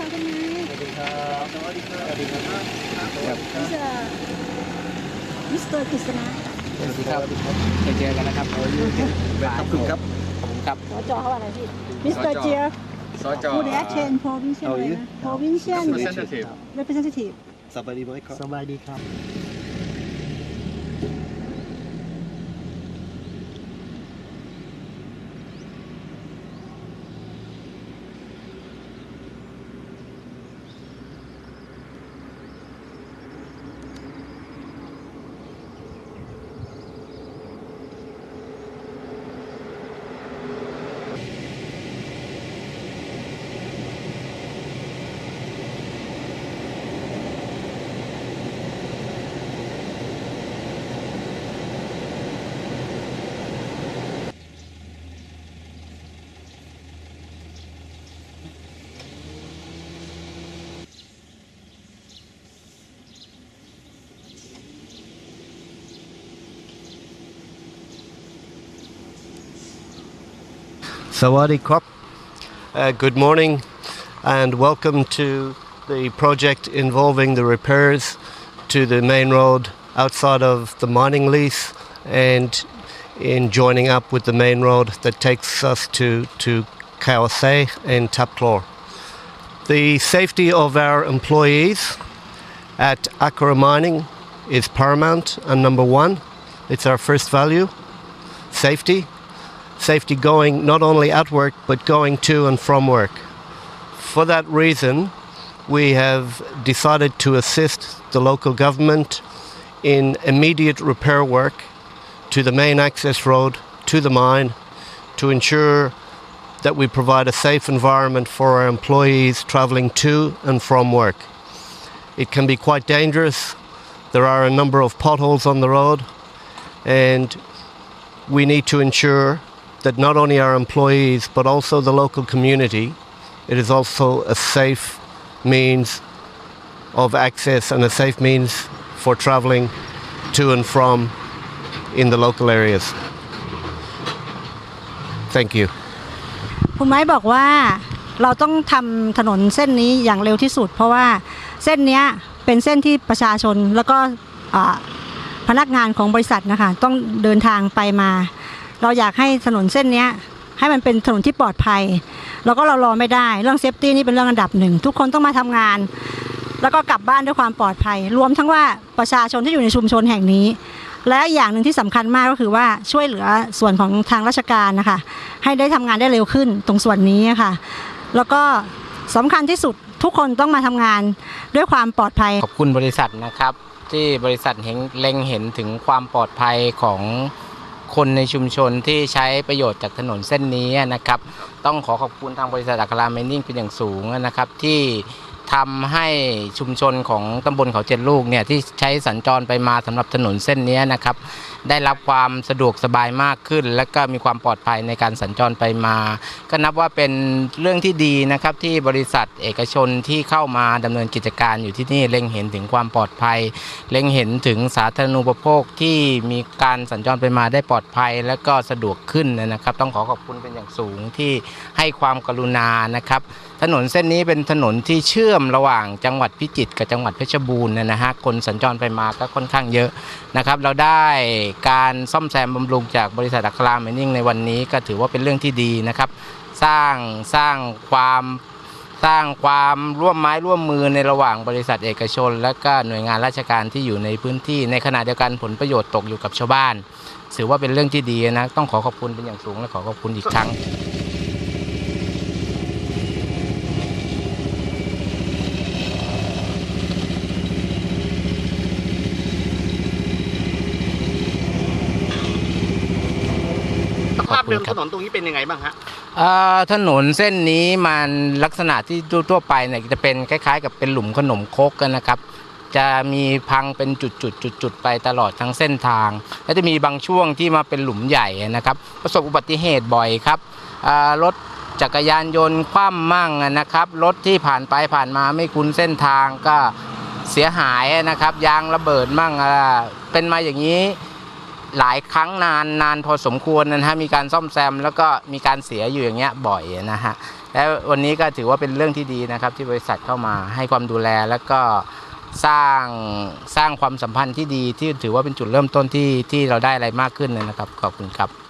คะคุณนายสวัสดีครับสวัสดีครับสวัสดีครับมิสเตอร์มิสเตอร์กฤษณะสวัสดีครับจะเจอกันนะครับขอบคุณครับขอบคุณครับสจเขาว่าอะไรพี่มิสเตอร์เจียสจผู้ได้เชน provincial อะไรนะ provincial representative representative สบายดีไหมครับสบายดีครับ Sawadee Krop. Uh, good morning and welcome to the project involving the repairs to the main road outside of the mining lease and in joining up with the main road that takes us to, to Kawasai and Tapclore. The safety of our employees at Akara Mining is paramount and number one. It's our first value safety safety going not only at work but going to and from work. For that reason, we have decided to assist the local government in immediate repair work to the main access road to the mine to ensure that we provide a safe environment for our employees travelling to and from work. It can be quite dangerous. There are a number of potholes on the road, and we need to ensure that not only our employees but also the local community, it is also a safe means of access and a safe means for travelling to and from in the local areas. Thank you. คุณไม้บอกว่าเราต้องทำถนนเส้นนี้อย่างเร็วที่สุด เพราะว่าเส้นเนี้ยเป็นเส้นที่ประชาชนแล้วก็อ่าพนักงานของบริษัทนะคะต้องเดินทางไปมา เราอยากให้ถนนเส้นเนี้ยให้มันเป็นถนนที่ปลอดภัย แล้วก็เรารอไม่ได้เรื่องเซฟตี้นี่เป็นเรื่องอันดับหนึ่ง ทุกคนต้องมาทำงาน แล้วก็กลับบ้านด้วยความปลอดภัย รวมทั้งว่าประชาชนที่อยู่ในชุมชนแห่งนี้ และอย่างหนึ่งที่สำคัญมากก็คือว่าช่วยเหลือส่วนของทางราชการนะคะ ให้ได้ทำงานได้เร็วขึ้นตรงส่วนนี้ค่ะ แล้วก็สำคัญที่สุดทุกคนต้องมาทำงานด้วยความปลอดภัยขอบคุณบริษัทนะครับ ที่บริษัทเห็นเล็งเห็นถึงความปลอดภัยของ คนในชุมชนที่ใช้ประโยชน์จากถนนเส้นนี้นะครับ ต้องขอขอบคุณทางบริษัทอัคราเมนิ่งเป็นอย่างสูงนะครับที่ ทำให้ชุมชนของตำบลเขาเจ็ดลูกเนี่ยที่ใช้สัญจรไปมาสำหรับถนนเส้นนี้นะครับ ได้รับความสะดวกสบายมากขึ้น และก็มีความปลอดภัยในการสัญจรไปมา ก็นับว่าเป็นเรื่องที่ดีนะครับที่บริษัทเอกชนที่เข้ามาดำเนินกิจการอยู่ที่นี่เล็งเห็นถึงความปลอดภัย เล็งเห็นถึงสาธารณูปโภคที่มีการสัญจรไปมาได้ปลอดภัย และก็สะดวกขึ้นนะครับ ต้องขอขอบคุณเป็นอย่างสูงที่ให้ความกรุณานะครับ ถนนเส้นนี้เป็นถนนที่เชื่อมระหว่างจังหวัดพิจิตรกับจังหวัดเพชรบูรณ์นะฮะคนสัญจรไปมาก็ค่อนข้างเยอะนะครับ เราได้การซ่อมแซมบำรุงจากบริษัทอัคราเมนิ่งในวันนี้ก็ถือว่าเป็นเรื่องที่ดีนะครับ สร้างสร้างความสร้างความร่วมไม้ร่วมมือในระหว่างบริษัทเอกชน และก็หน่วยงานราชการที่อยู่ในพื้นที่ในขณะเดียวกันผลประโยชน์ตกอยู่กับชาวบ้าน ถือว่าเป็นเรื่องที่ดีนะต้องขอขอบคุณเป็นอย่างสูงและขอขอบคุณอีกครั้ง ภาพเดิมถนนตรงนี้เป็นยังไงบ้างฮะเอ่อถนนเส้นนี้มันลักษณะที่ทั่วๆไปเนี่ยจะเป็นคล้าย ๆ กับเป็นหลุมขนมครกกันนะครับ จะมีพังเป็นจุดๆๆๆไปตลอดทั้งเส้นทาง และจะมีบางช่วงที่มาเป็นหลุมใหญ่นะครับ ประสบอุบัติเหตุบ่อยครับอ่ารถจักรยานยนต์คว่ำมั่งนะครับรถที่ผ่านไปผ่านมาไม่คุ้นเส้นทางก็เสียหายนะครับ ยางระเบิดมั่งอ่าเป็นมาอย่างนี้ หลายครั้งนานนานพอสมควรนะฮะมีการซ่อมแซมแล้วก็มีการเสียอยู่อย่างเงี้ยบ่อยนะฮะและวันนี้ก็ถือว่าเป็นเรื่องที่ดีนะครับ ที่บริษัทเข้ามาให้ความดูแลแล้วก็สร้างสร้างความสัมพันธ์ที่ดีที่ถือว่าเป็นจุดเริ่มต้นที่ที่เราได้อะไรมากขึ้นนะครับ ขอบคุณครับ